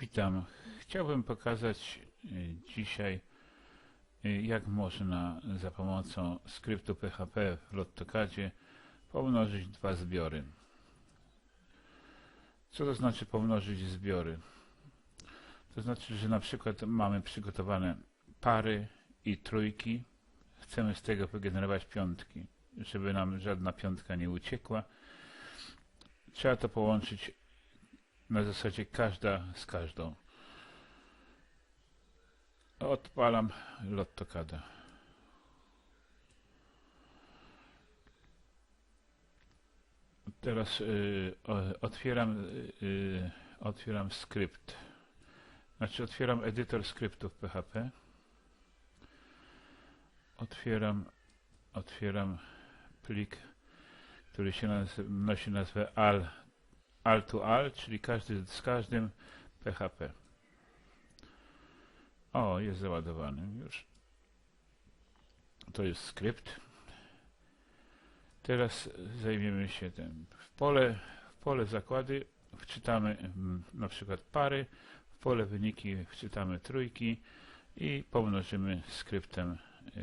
Witam. Chciałbym pokazać y, dzisiaj, y, jak można za pomocą skryptu PHP w LottoCadzie pomnożyć dwa zbiory. Co to znaczy pomnożyć zbiory? To znaczy, że na przykład mamy przygotowane pary i trójki. Chcemy z tego wygenerować piątki, żeby nam żadna piątka nie uciekła. Trzeba to połączyć na zasadzie każda z każdą. Odpalam LottoCada. Teraz y, otwieram, y, otwieram skrypt. Znaczy otwieram edytor skryptów PHP. Otwieram, otwieram plik, który się naz- nosi nazwę al all to all, czyli każdy z każdym PHP. O, jest załadowany już. To jest skrypt. Teraz zajmiemy się tym. W pole, w pole zakłady wczytamy mm, na przykład pary, w pole wyniki wczytamy trójki i pomnożymy skryptem y,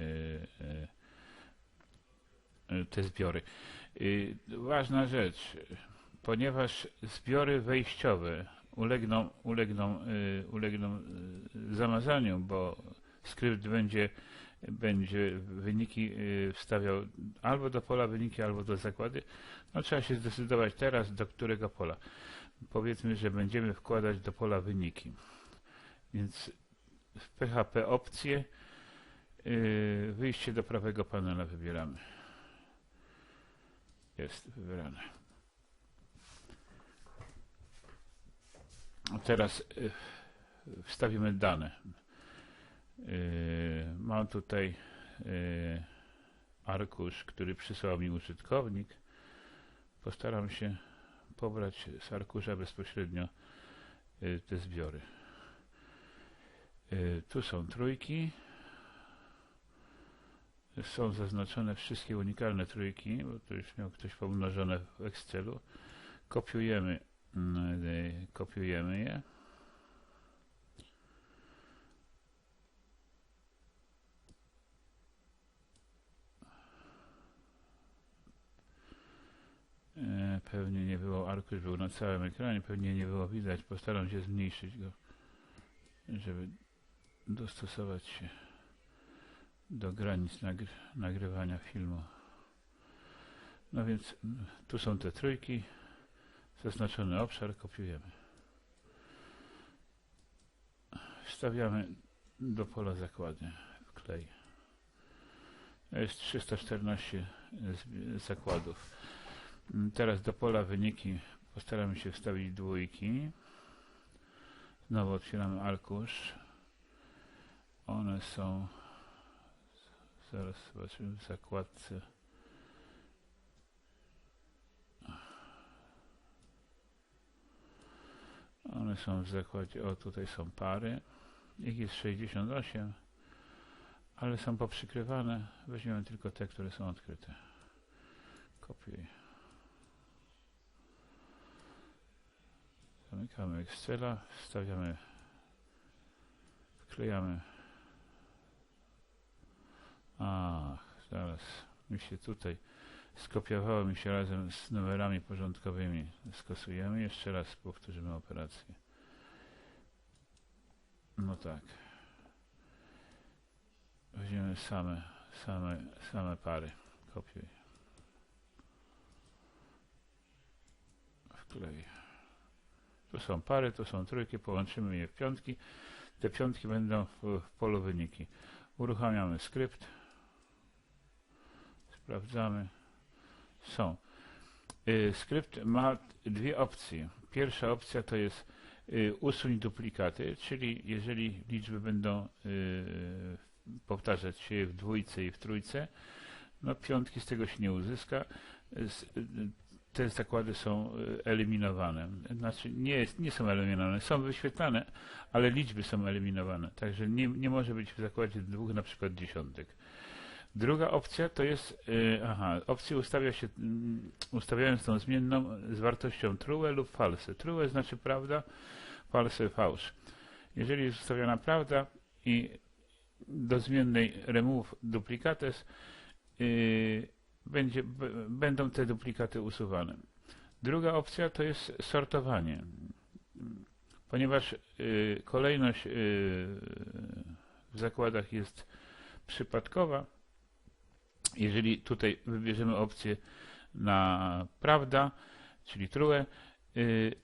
y, y, te zbiory. Ważna rzecz, ponieważ zbiory wejściowe ulegną, ulegną, y, ulegną y, zamazaniu, bo skrypt będzie, będzie wyniki y, wstawiał albo do pola wyniki, albo do zakłady. No trzeba się zdecydować teraz, do którego pola. Powiedzmy, że będziemy wkładać do pola wyniki. Więc w PHP opcje wyjście do prawego panela wybieramy. Jest wybrane. Teraz y, wstawimy dane. Y, Mam tutaj y, arkusz, który przysłał mi użytkownik. Postaram się pobrać z arkusza bezpośrednio te zbiory. Tu są trójki. Są zaznaczone wszystkie unikalne trójki, bo to już miał ktoś pomnożone w Excelu. Kopiujemy kopiujemy je. E, Pewnie nie było, arkusz był na całym ekranie, pewnie nie było widać. Postaram się zmniejszyć go, żeby dostosować się do granic nagry nagrywania filmu. No więc mm, tu są te trójki. Zaznaczony obszar kopiujemy. Wstawiamy do pola zakłady w klej. Jest 314 z- zakładów. Teraz do pola wyniki postaramy się wstawić dwójki. Znowu otwieramy arkusz. One są zaraz zobaczymy w zakładce. One są w zakładzie, o tutaj są pary. Ich jest 68, ale są poprzykrywane. Weźmiemy tylko te, które są odkryte. Kopiuj. Zamykamy Excela, wstawiamy, wklejamy. Ach, zaraz mi się tutaj skopiowało mi się razem z numerami porządkowymi. Skosujemy, jeszcze raz powtórzymy operację. No tak. Weźmiemy same, same, same pary. Kopiuj. Wklej. Tu są pary, tu są trójki, połączymy je w piątki. Te piątki będą w, w polu wyniki. Uruchamiamy skrypt. Sprawdzamy są. Y, Skrypt ma dwie opcje. Pierwsza opcja to jest y, usuń duplikaty, czyli jeżeli liczby będą y, powtarzać się w dwójce i w trójce, no piątki z tego się nie uzyska. Te zakłady są eliminowane. Znaczy nie, jest, nie są eliminowane, są wyświetlane, ale liczby są eliminowane. Także nie, nie może być w zakładzie dwóch na przykład dziesiątek. Druga opcja to jest, y, aha, opcję ustawia się, mm, ustawiając tą zmienną z wartością true lub false. True znaczy prawda, false, fałsz. Jeżeli jest ustawiona prawda i do zmiennej remove duplicates yy, będzie, będą te duplikaty usuwane. Druga opcja to jest sortowanie. Ponieważ yy, kolejność yy, w zakładach jest przypadkowa, jeżeli tutaj wybierzemy opcję na prawda, czyli true, yy,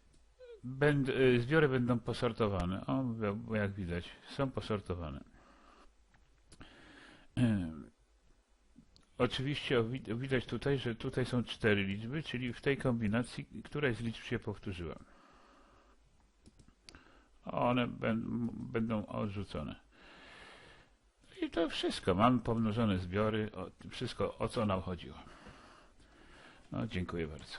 będ, yy, zbiory będą posortowane. O, jak widać, są posortowane. Yy. Oczywiście widać tutaj, że tutaj są cztery liczby, czyli w tej kombinacji któraś z liczb się powtórzyła. One bę- będą odrzucone. To wszystko. Mamy pomnożone zbiory, wszystko o co nam chodziło. No, dziękuję bardzo.